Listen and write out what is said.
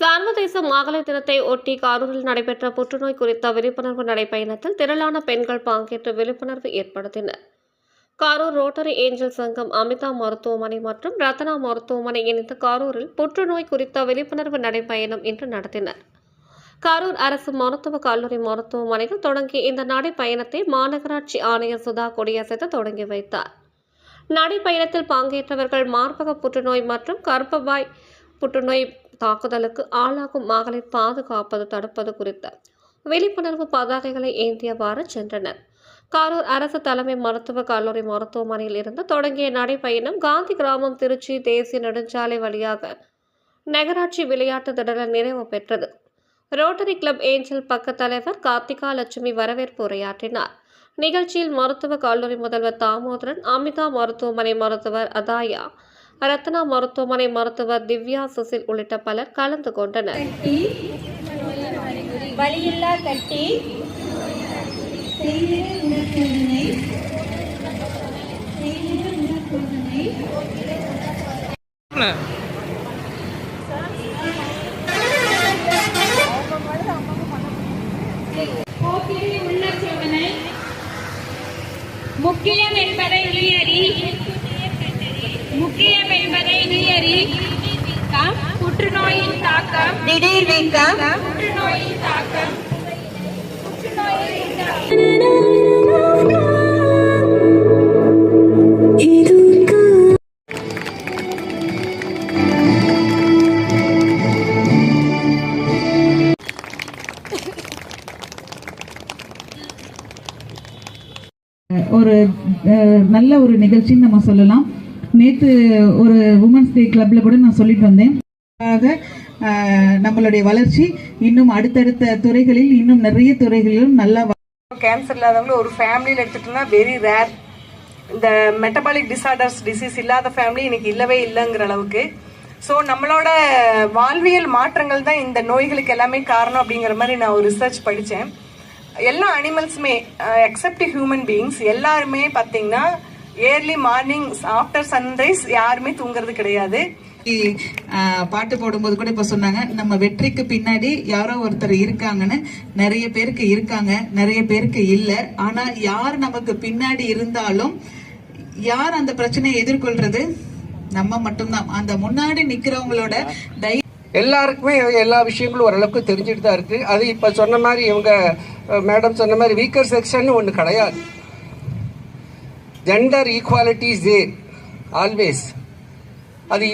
சர்வதேச மகளிர் தினத்தை ஒட்டி கரூரில் நடைபெற்ற புற்றுநோய் குறித்த விழிப்புணர்வு நடைப்பயணத்தில் திரளான பெண்கள் பங்கேற்று விழிப்புணர்வு ஏற்படுத்தினர். கரூர் ரோட்டரி ஏஞ்சல் சங்கம் அமிதா மருத்துவமனை மற்றும் ரத்னா மருத்துவமனை இணைந்து கரூரில் புற்றுநோய் குறித்த விழிப்புணர்வு நடைப்பயணம் இன்று நடத்தினர். கரூர் அரசு மருத்துவக் கல்லூரி மருத்துவமனையில் தொடங்கிய இந்த நடைப்பயணத்தை மாநகராட்சி ஆணையர் சுதா கொடியசைத்து தொடங்கி வைத்தார். நடைப்பயணத்தில் பங்கேற்றவர்கள் மார்பக புற்றுநோய் மற்றும் கர்ப்பவாய் புற்றுநோய் தாக்குதலுக்கு ஆளாகும் மகளிர் பாதுகாப்பது தடுப்பது குறித்த விழிப்புணர்வு பதாகைகளை ஏந்தியவாறு சென்றனர். கரூர் அரசு தலைமை மருத்துவக் கல்லூரி மருத்துவமனையில் இருந்து தொடங்கிய நடைப்பயணம் காந்தி கிராமம் திருச்சி தேசிய நெடுஞ்சாலை வழியாக நகராட்சி விளையாட்டு திடலில் நிறைவு பெற்றது. ரோட்டரி கிளப் ஏஞ்சல் பக்க தலைவர் கார்த்திகா லட்சுமி வரவேற்பு உரையாற்றினார். நிகழ்ச்சியில் மருத்துவக் கல்லூரி முதல்வர் தாமோதரன் அமிதா மருத்துவமனை மருத்துவர் அதாயா ரத்னா மருத்துவமனை மருத்துவர் திவ்யா சுசில் உள்ளிட்ட பலர் கலந்து கொண்டனர். வழியில்லா கட்டி முக்கியம் என்பதை வெளியறி உயரி புற்றுநோயின் தாக்கம் திடீர் வீக்கம். புற்றுநோயின் தாக்கம். புற்றுநோயின் தாக்கம் ஒரு நல்ல ஒரு நிகழ்ச்சின்னு நம்ம சொல்லலாம். நேற்று ஒரு உமன்ஸ் டே கிளப்ல கூட நான் சொல்லிட்டு வந்தேன். நம்மளுடைய வளர்ச்சி இன்னும் அடுத்தடுத்த துறைகளில் இன்னும் நிறைய துறைகளிலும் நல்லா கேன்சர் இல்லாதவங்க ஒரு ஃபேமிலியில் எடுத்துட்டோம்னா வெரி ரேர் இந்த மெட்டபாலிக் டிசார்டர்ஸ் டிசீஸ் இல்லாத ஃபேமிலி இன்னைக்கு இல்லவே இல்லைங்கிற அளவுக்கு. ஸோ நம்மளோட வாழ்வியல் மாற்றங்கள் தான் இந்த நோய்களுக்கு எல்லாமே காரணம் அப்படிங்கிற மாதிரி நான் ஒரு ரிசர்ச் படித்தேன் எல்லா அனிமல்ஸுமே எக்ஸப்ட் ஹியூமன் பீயிங்ஸ் எல்லாருமே பார்த்தீங்கன்னா ஏர்லி மார்னிங் ஆஃப்டர் சன்ரைஸ் யாருமே தூங்குறது கிடையாது. பாட்டு போடும்போது கூட இப்ப சொன்னாங்க நம்ம வெற்றிக்கு பின்னாடி யாரோ ஒருத்தர் இருக்காங்கன்னு நிறைய பேருக்கு இருக்காங்க நிறைய பேருக்கு இல்ல. ஆனா யார் நமக்கு பின்னாடி இருந்தாலும் யார் அந்த பிரச்சனையை எதிர்கொள்றது? நம்ம மட்டும்தான். அந்த முன்னாடி நிக்கிறவங்களோட தை எல்லாருக்குமே எல்லா விஷயங்களும் ஓரளவுக்கு தெரிஞ்சுட்டு தான் இருக்கு. அது இப்ப சொன்ன மாதிரி இவங்க மேடம் சொன்ன மாதிரி வீக்கர் செக்ஷன் ஒன்று கிடையாது. Gender equality is there always అది